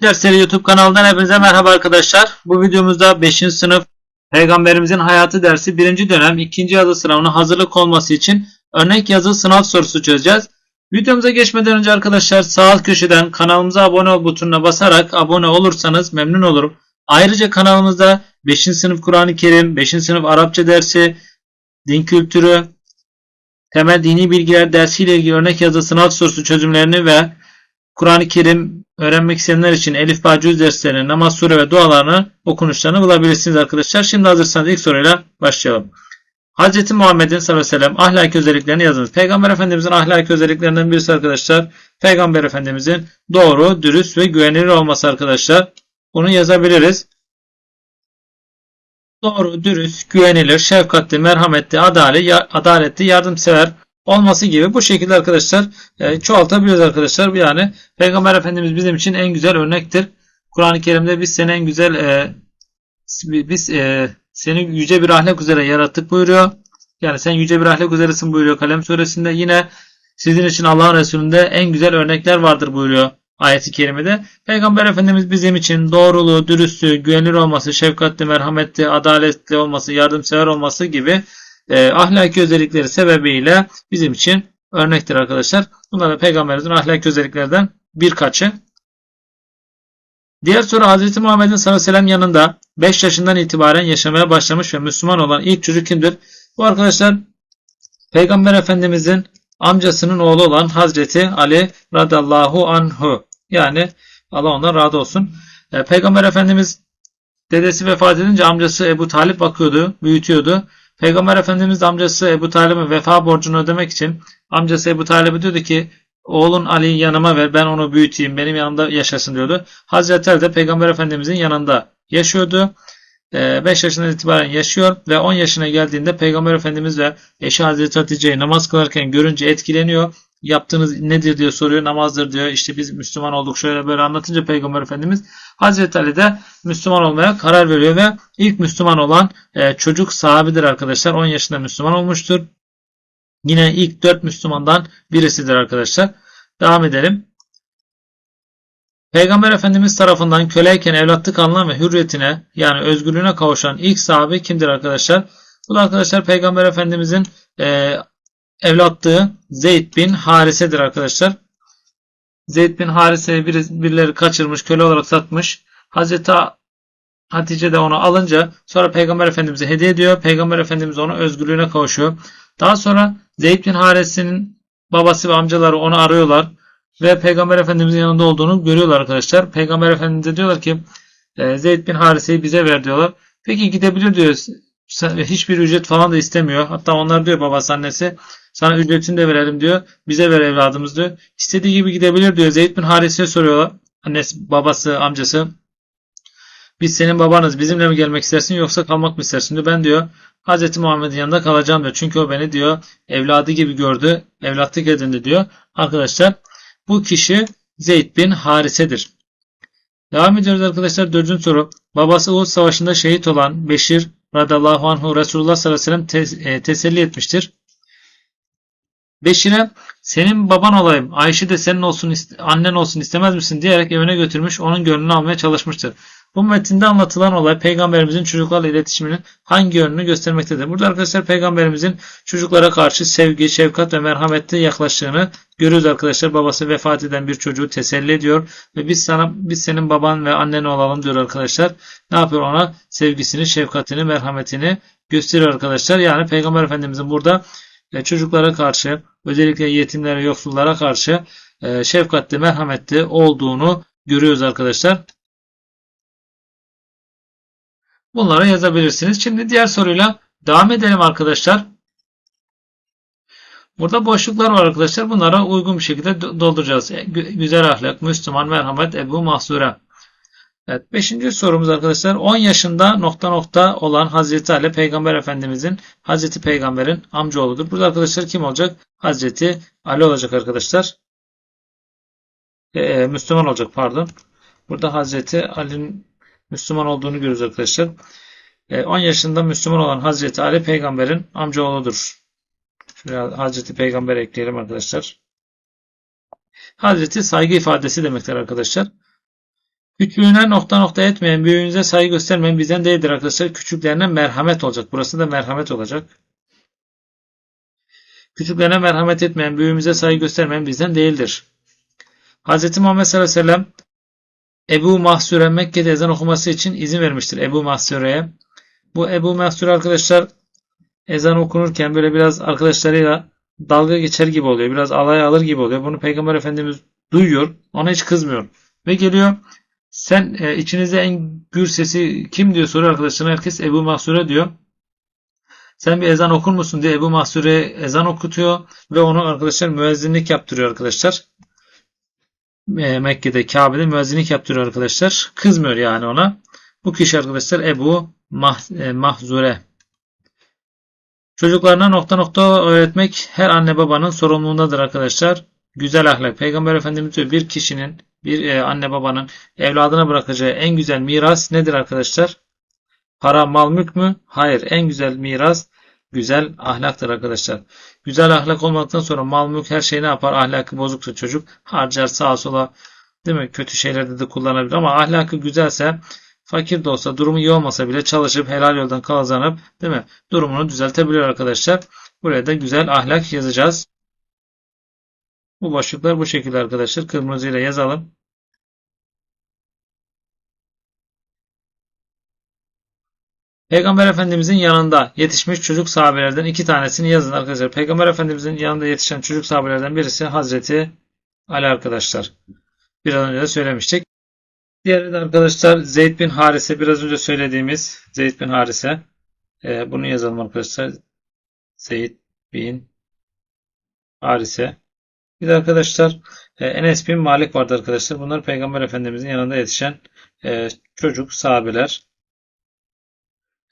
Dersleri YouTube kanalından hepinize merhaba arkadaşlar. Bu videomuzda 5. sınıf Peygamberimizin Hayatı dersi 1. dönem 2. yazı sınavına hazırlık olması için örnek yazı sınav sorusu çözeceğiz. Videomuza geçmeden önce arkadaşlar sağ alt köşeden kanalımıza abone ol butonuna basarak abone olursanız memnun olurum. Ayrıca kanalımızda 5. sınıf Kur'an-ı Kerim, 5. sınıf Arapça dersi, din kültürü, temel dini bilgiler dersiyle ilgili örnek yazı sınav sorusu çözümlerini ve Kur'an-ı Kerim öğrenmek isteyenler için Elif Bağ Cüz derslerini, namaz sure ve dualarını, okunuşlarını bulabilirsiniz arkadaşlar. Şimdi hazırsanız ilk soruyla başlayalım. Hz. Muhammed'in sallallahu aleyhi ve sellem ahlaki özelliklerini yazınız. Peygamber Efendimizin ahlaki özelliklerinden birisi arkadaşlar. Peygamber Efendimizin doğru, dürüst ve güvenilir olması arkadaşlar. Bunu yazabiliriz. Doğru, dürüst, güvenilir, şefkatli, merhametli, adaletli, yardımsever olması gibi bu şekilde arkadaşlar e, çoğaltabiliriz arkadaşlar. Yani Peygamber Efendimiz bizim için en güzel örnektir. Kur'an-ı Kerim'de biz seni en güzel e, biz e, seni yüce bir ahlak üzere yarattık buyuruyor. Yani sen yüce bir ahlak üzeresin buyuruyor Kalem suresinde. Yine sizin için Allah'ın Resulü'nde en güzel örnekler vardır buyuruyor ayeti kerimede. Peygamber Efendimiz bizim için doğruluğu, dürüstlüğü, güvenilir olması, şefkatli, merhametli, adaletli olması, yardımsever olması gibi e, ahlaki özellikleri sebebiyle bizim için örnektir arkadaşlar. Bunlar da peygamberimizin ahlaki özelliklerden birkaçı. Diğer soru Hz. Muhammed'in sallallahu aleyhi ve yanında 5 yaşından itibaren yaşamaya başlamış ve Müslüman olan ilk çocuk kimdir? Bu arkadaşlar Peygamber Efendimizin amcasının oğlu olan Hazreti Ali radallahu anhu. Yani Allah ondan razı olsun. E, Peygamber Efendimiz dedesi vefat edince amcası Ebu Talip bakıyordu, büyütüyordu. Peygamber Efendimiz amcası Ebu Talib'in vefa borcunu ödemek için amcası Ebu Talib'e diyordu ki oğlun Ali'yi yanıma ver ben onu büyüteyim benim yanımda yaşasın diyordu. Hazreti Ali de Peygamber Efendimizin yanında yaşıyordu. 5 yaşından itibaren yaşıyor ve 10 yaşına geldiğinde Peygamber Efendimiz ve eşi Hazreti Hatice'yi namaz kılarken görünce etkileniyor. Yaptığınız nedir diyor soruyor. Namazdır diyor. İşte biz Müslüman olduk şöyle böyle anlatınca Peygamber Efendimiz Hazreti Ali de Müslüman olmaya karar veriyor ve ilk Müslüman olan e, çocuk sahabidir arkadaşlar. 10 yaşında Müslüman olmuştur. Yine ilk 4 Müslümandan birisidir arkadaşlar. Devam edelim. Peygamber Efendimiz tarafından köleyken evlatlık alınan ve hürriyetine yani özgürlüğüne kavuşan ilk sahabe kimdir arkadaşlar? Bu da arkadaşlar Peygamber Efendimizin e, evlatlığı Zeyd bin Harise'dir arkadaşlar. Zeyd bin Harise'yi bir, birileri kaçırmış, köle olarak satmış. Hazreti Hatice de onu alınca sonra Peygamber Efendimiz'e hediye ediyor. Peygamber Efendimiz onu özgürlüğüne kavuşuyor. Daha sonra Zeyd bin Harise'nin babası ve amcaları onu arıyorlar. Ve Peygamber Efendimiz'in yanında olduğunu görüyorlar arkadaşlar. Peygamber Efendimiz'e diyorlar ki e, Zeyd bin Harise'yi bize ver diyorlar. Peki gidebilir diyor. Hiçbir ücret falan da istemiyor. Hatta onlar diyor babası annesi sana ücretini de verelim diyor. Bize ver evladımız diyor. İstediği gibi gidebilir diyor. Zeyd bin Harise'ye soruyorlar. Annesi, babası, amcası. Biz senin babanız. Bizimle mi gelmek istersin yoksa kalmak mı istersin diyor. Ben diyor Hz. Muhammed'in yanında kalacağım diyor. Çünkü o beni diyor evladı gibi gördü. Evlatlık edindi diyor. Arkadaşlar bu kişi Zeyd bin Harise'dir. Devam ediyoruz arkadaşlar. Dördüncü soru. Babası Uhud Savaşı'nda şehit olan Beşir radallahu anhu Resulullah sallallahu aleyhi ve sellem te teselli etmiştir. Beşir'e senin baban olayım, Ayşe de senin olsun, annen olsun istemez misin diyerek evine götürmüş, onun gönlünü almaya çalışmıştır. Bu metinde anlatılan olay peygamberimizin çocuklarla iletişiminin hangi yönünü göstermektedir. Burada arkadaşlar peygamberimizin çocuklara karşı sevgi, şefkat ve merhametli yaklaştığını görüyoruz arkadaşlar. Babası vefat eden bir çocuğu teselli ediyor ve biz sana biz senin baban ve annen olalım diyor arkadaşlar. Ne yapıyor ona? Sevgisini, şefkatini, merhametini gösteriyor arkadaşlar. Yani peygamber efendimizin burada çocuklara karşı özellikle yetimlere, yoksullara karşı e, şefkatli, merhametli olduğunu görüyoruz arkadaşlar. Bunları yazabilirsiniz. Şimdi diğer soruyla devam edelim arkadaşlar. Burada boşluklar var arkadaşlar. Bunlara uygun bir şekilde dolduracağız. E, güzel ahlak, Müslüman, merhamet, Ebu Mahsure. Evet, beşinci sorumuz arkadaşlar. 10 yaşında nokta nokta olan Hazreti Ali Peygamber Efendimizin Hazreti Peygamber'in amcaoğludur. Burada arkadaşlar kim olacak? Hazreti Ali olacak arkadaşlar. Ee, Müslüman olacak pardon. Burada Hazreti Ali'nin Müslüman olduğunu görüyoruz arkadaşlar. 10 ee, yaşında Müslüman olan Hazreti Ali peygamberin amcaoğludur. Şuraya Hazreti Peygamber ekleyelim arkadaşlar. Hazreti saygı ifadesi demektir arkadaşlar. Küçüğüne nokta nokta etmeyen, büyüğünüze saygı göstermeyen bizden değildir arkadaşlar. Küçüklerine merhamet olacak. Burası da merhamet olacak. Küçüklerine merhamet etmeyen, büyüğümüze saygı göstermeyen bizden değildir. Hz. Muhammed sallallahu aleyhi ve sellem Ebu Mahsure Mekke'de ezan okuması için izin vermiştir Ebu Mahsure'ye. Bu Ebu Mahsure arkadaşlar ezan okunurken böyle biraz arkadaşlarıyla dalga geçer gibi oluyor. Biraz alay alır gibi oluyor. Bunu Peygamber Efendimiz duyuyor. Ona hiç kızmıyor. Ve geliyor sen e, içinizde en gür sesi kim diyor soruyor arkadaşlarına. Herkes Ebu Mahsure diyor. Sen bir ezan okur musun diye Ebu Mahsure ezan okutuyor ve onu arkadaşlar müezzinlik yaptırıyor arkadaşlar. E, Mekke'de Kabe'de müezzinlik yaptırıyor arkadaşlar. Kızmıyor yani ona. Bu kişi arkadaşlar Ebu Mah, e, Mahzure. Çocuklarına nokta nokta öğretmek her anne babanın sorumluluğundadır arkadaşlar. Güzel ahlak. Peygamber Efendimiz diyor bir kişinin, bir e, anne babanın evladına bırakacağı en güzel miras nedir arkadaşlar? Para, mal, mülk mü? Hayır. En güzel miras güzel ahlaktır arkadaşlar. Güzel ahlak olmaktan sonra mal, mülk her şey ne yapar? Ahlakı bozuksa çocuk harcar sağa sola değil mi? Kötü şeylerde de kullanabilir ama ahlakı güzelse fakir de olsa, durumu iyi olmasa bile çalışıp helal yoldan kazanıp değil mi? Durumunu düzeltebiliyor arkadaşlar. Buraya da güzel ahlak yazacağız. Bu boşluklar bu şekilde arkadaşlar. Kırmızıyla yazalım. Peygamber Efendimizin yanında yetişmiş çocuk sahabelerden iki tanesini yazın arkadaşlar. Peygamber Efendimizin yanında yetişen çocuk sahabelerden birisi Hazreti Ali arkadaşlar. Biraz önce de söylemiştik. Diğeri de arkadaşlar Zeyd bin Harise. Biraz önce söylediğimiz Zeyd bin Harise. Ee, bunu yazalım arkadaşlar. Zeyd bin Harise. Bir de arkadaşlar e, Enes bin Malik vardı arkadaşlar. Bunlar Peygamber Efendimizin yanında yetişen e, çocuk sahabeler.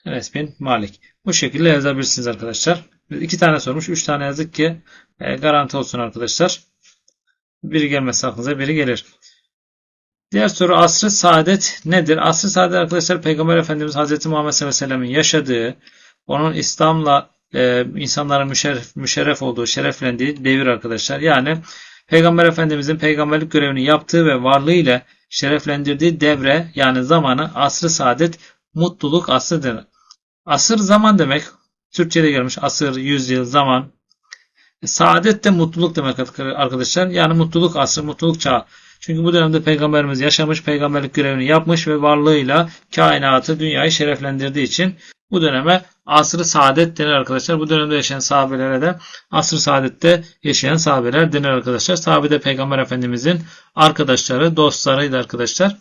Enes bin Malik. Bu şekilde yazabilirsiniz arkadaşlar. İki tane sormuş. Üç tane yazdık ki e, garanti olsun arkadaşlar. Biri gelmezse aklınıza biri gelir. Diğer soru asr-ı saadet nedir? Asr-ı saadet arkadaşlar Peygamber Efendimiz Hz. Muhammed sallallahu sellem'in yaşadığı, onun İslam'la e, insanların müşerref, müşerref olduğu, şereflendiği devir arkadaşlar. Yani Peygamber Efendimizin peygamberlik görevini yaptığı ve varlığıyla şereflendirdiği devre yani zamanı asr-ı saadet mutluluk asrıdır. Asır zaman demek. Türkçe'de gelmiş asır, yüzyıl, zaman. Saadet de mutluluk demek arkadaşlar. Yani mutluluk asrı, mutluluk çağı. Çünkü bu dönemde peygamberimiz yaşamış, peygamberlik görevini yapmış ve varlığıyla kainatı, dünyayı şereflendirdiği için bu döneme asrı saadet denir arkadaşlar. Bu dönemde yaşayan sahabelere de asr-ı saadette yaşayan sahabeler denir arkadaşlar. Sahabe de peygamber efendimizin arkadaşları, dostlarıydı arkadaşlar.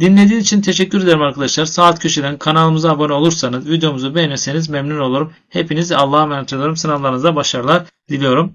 Dinlediğiniz için teşekkür ederim arkadaşlar. Saat köşeden kanalımıza abone olursanız, videomuzu beğenirseniz memnun olurum. Hepinizi Allah'a emanet ediyorum. Sınavlarınızda başarılar diliyorum.